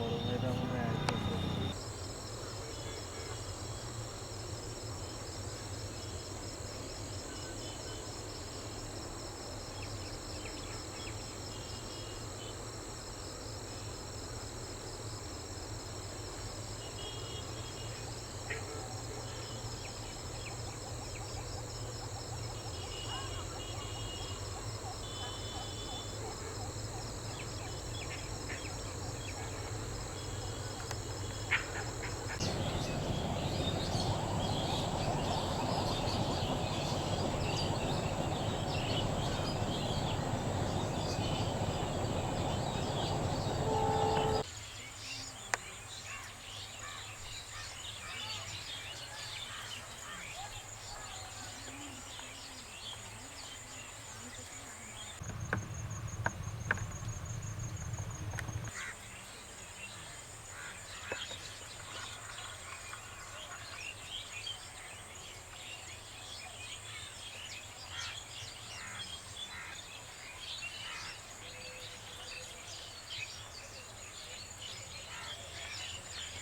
বড় ভাইরা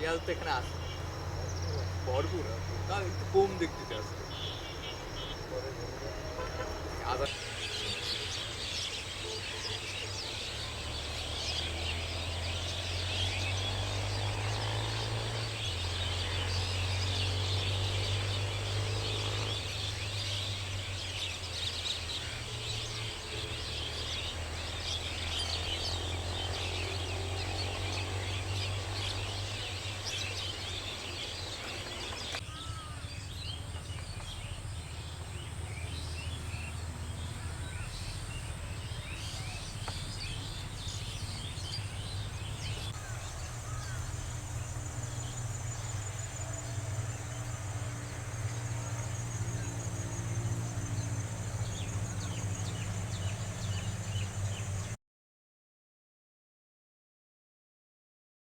শিয়াল তো এখানে আসে। ভরপুর। তাও একটু কম দেখতে আদা